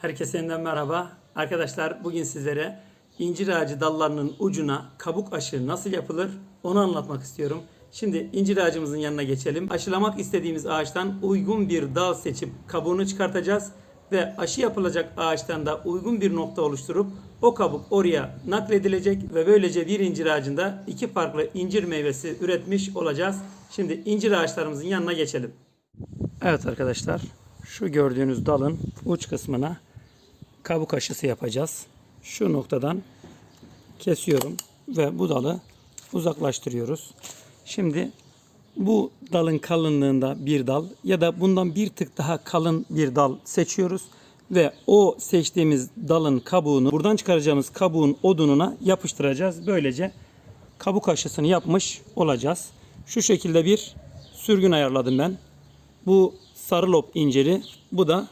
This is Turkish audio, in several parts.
Herkese yeniden merhaba. Arkadaşlar bugün sizlere incir ağacı dallarının ucuna kabuk aşı nasıl yapılır onu anlatmak istiyorum. Şimdi incir ağacımızın yanına geçelim. Aşılamak istediğimiz ağaçtan uygun bir dal seçip kabuğunu çıkartacağız ve aşı yapılacak ağaçtan da uygun bir nokta oluşturup o kabuk oraya nakledilecek ve böylece bir incir ağacında iki farklı incir meyvesi üretmiş olacağız. Şimdi incir ağaçlarımızın yanına geçelim. Evet arkadaşlar şu gördüğünüz dalın uç kısmına kabuk aşısı yapacağız. Şu noktadan kesiyorum ve bu dalı uzaklaştırıyoruz. Şimdi bu dalın kalınlığında bir dal ya da bundan bir tık daha kalın bir dal seçiyoruz ve o seçtiğimiz dalın kabuğunu buradan çıkaracağımız kabuğun odununa yapıştıracağız. Böylece kabuk aşısını yapmış olacağız. Şu şekilde bir sürgün ayarladım ben. Bu sarı lop inciri, bu da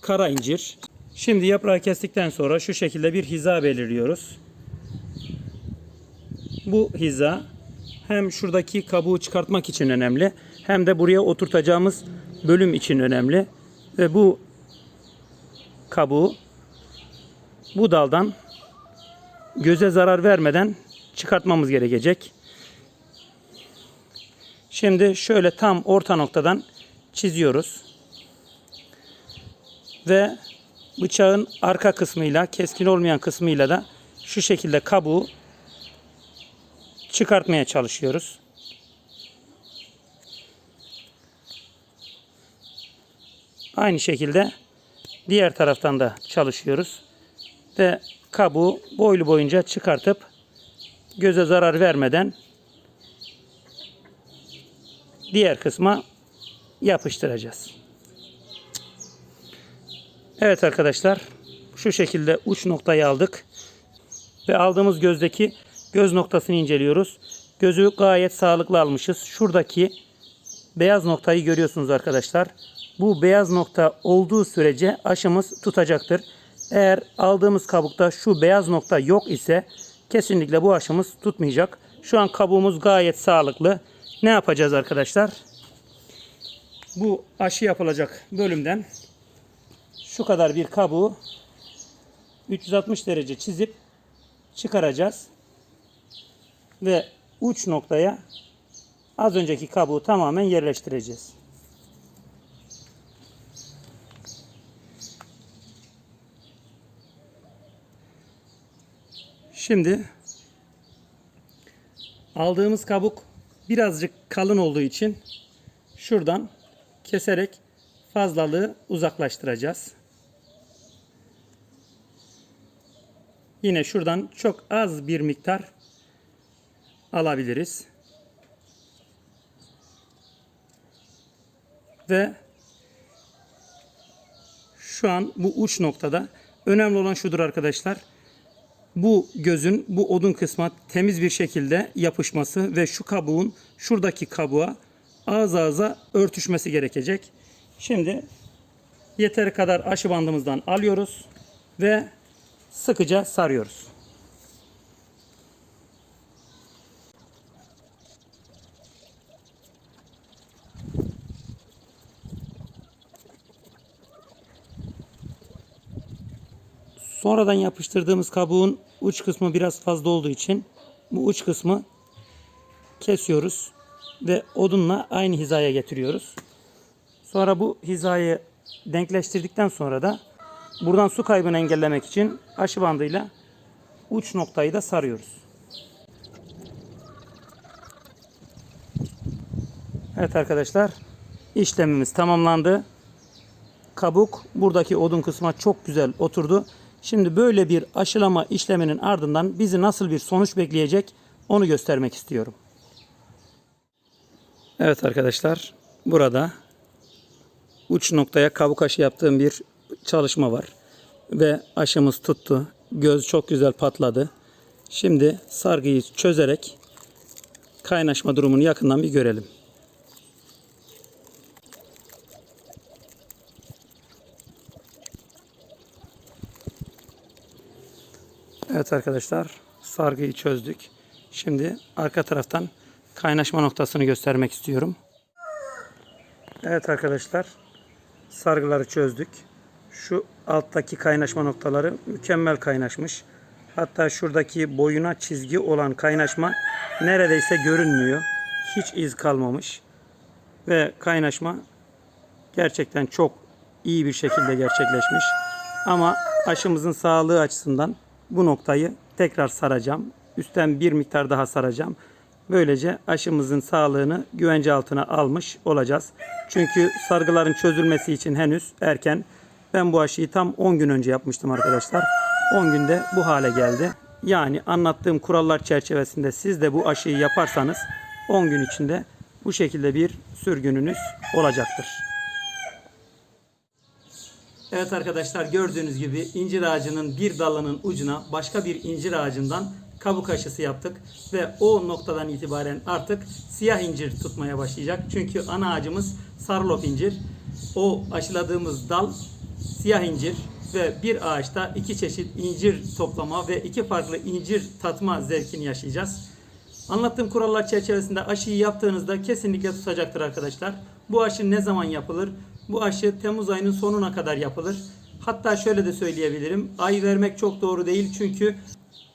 kara incir. Şimdi yaprağı kestikten sonra şu şekilde bir hiza belirliyoruz. Bu hiza hem şuradaki kabuğu çıkartmak için önemli hem de buraya oturtacağımız bölüm için önemli. Ve bu kabuğu bu daldan göze zarar vermeden çıkartmamız gerekecek. Şimdi şöyle tam orta noktadan çiziyoruz. Ve bıçağın arka kısmıyla, keskin olmayan kısmıyla da şu şekilde kabuğu çıkartmaya çalışıyoruz. Aynı şekilde diğer taraftan da çalışıyoruz. Ve kabuğu boylu boyunca çıkartıp göze zarar vermeden diğer kısma yapıştıracağız. Evet arkadaşlar şu şekilde uç noktayı aldık ve aldığımız gözdeki göz noktasını inceliyoruz. Gözü gayet sağlıklı almışız. Şuradaki beyaz noktayı görüyorsunuz arkadaşlar. Bu beyaz nokta olduğu sürece aşımız tutacaktır. Eğer aldığımız kabukta şu beyaz nokta yok ise kesinlikle bu aşımız tutmayacak. Şu an kabuğumuz gayet sağlıklı. Ne yapacağız arkadaşlar? Bu aşı yapılacak bölümden şu kadar bir kabuğu 360 derece çizip çıkaracağız. Ve uç noktaya az önceki kabuğu tamamen yerleştireceğiz. Şimdi aldığımız kabuk birazcık kalın olduğu için şuradan keserek fazlalığı uzaklaştıracağız. Yine şuradan çok az bir miktar alabiliriz. Ve şu an bu uç noktada önemli olan şudur arkadaşlar. Bu gözün bu odun kısmı temiz bir şekilde yapışması ve şu kabuğun şuradaki kabuğa ağız ağza örtüşmesi gerekecek. Şimdi yeteri kadar aşı bandımızdan alıyoruz ve sıkıca sarıyoruz. Sonradan yapıştırdığımız kabuğun uç kısmı biraz fazla olduğu için bu uç kısmı kesiyoruz ve odunla aynı hizaya getiriyoruz. Sonra bu hizayı denkleştirdikten sonra da buradan su kaybını engellemek için aşı bandıyla uç noktayı da sarıyoruz. Evet arkadaşlar işlemimiz tamamlandı. Kabuk buradaki odun kısma çok güzel oturdu. Şimdi böyle bir aşılama işleminin ardından bizi nasıl bir sonuç bekleyecek onu göstermek istiyorum. Evet arkadaşlar burada uç noktaya kabuk aşı yaptığım bir çalışma var. Ve aşımız tuttu. Göz çok güzel patladı. Şimdi sargıyı çözerek kaynaşma durumunu yakından bir görelim. Evet arkadaşlar sargıyı çözdük. Şimdi arka taraftan kaynaşma noktasını göstermek istiyorum. Evet arkadaşlar sargıları çözdük. Şu alttaki kaynaşma noktaları mükemmel kaynaşmış. Hatta şuradaki boyuna çizgi olan kaynaşma neredeyse görünmüyor. Hiç iz kalmamış. Ve kaynaşma gerçekten çok iyi bir şekilde gerçekleşmiş. Ama aşımızın sağlığı açısından bu noktayı tekrar saracağım. Üstten bir miktar daha saracağım. Böylece aşımızın sağlığını güvence altına almış olacağız. Çünkü sargıların çözülmesi için henüz erken. Ben bu aşıyı tam 10 gün önce yapmıştım arkadaşlar. 10 günde bu hale geldi. Yani anlattığım kurallar çerçevesinde siz de bu aşıyı yaparsanız 10 gün içinde bu şekilde bir sürgününüz olacaktır. Evet arkadaşlar gördüğünüz gibi incir ağacının bir dalının ucuna başka bir incir ağacından kabuk aşısı yaptık ve o noktadan itibaren artık siyah incir tutmaya başlayacak. Çünkü ana ağacımız sarlop incir. O aşıladığımız dal siyah incir ve bir ağaçta iki çeşit incir toplama ve iki farklı incir tatma zevkini yaşayacağız. Anlattığım kurallar çerçevesinde aşıyı yaptığınızda kesinlikle tutacaktır arkadaşlar. Bu aşı ne zaman yapılır? Bu aşı Temmuz ayının sonuna kadar yapılır. Hatta şöyle de söyleyebilirim. Ay vermek çok doğru değil çünkü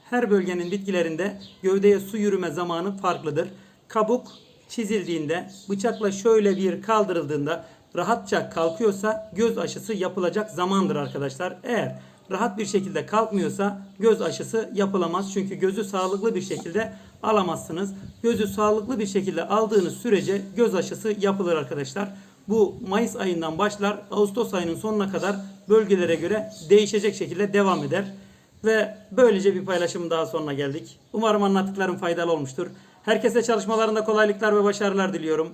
her bölgenin bitkilerinde gövdeye su yürüme zamanı farklıdır. Kabuk çizildiğinde, bıçakla şöyle bir kaldırıldığında rahatça kalkıyorsa göz aşısı yapılacak zamandır arkadaşlar. Eğer rahat bir şekilde kalkmıyorsa göz aşısı yapılamaz. Çünkü gözü sağlıklı bir şekilde alamazsınız. Gözü sağlıklı bir şekilde aldığınız sürece göz aşısı yapılır arkadaşlar. Bu Mayıs ayından başlar Ağustos ayının sonuna kadar bölgelere göre değişecek şekilde devam eder. Ve böylece bir paylaşımın daha sonuna geldik. Umarım anlattıklarım faydalı olmuştur. Herkese çalışmalarında kolaylıklar ve başarılar diliyorum.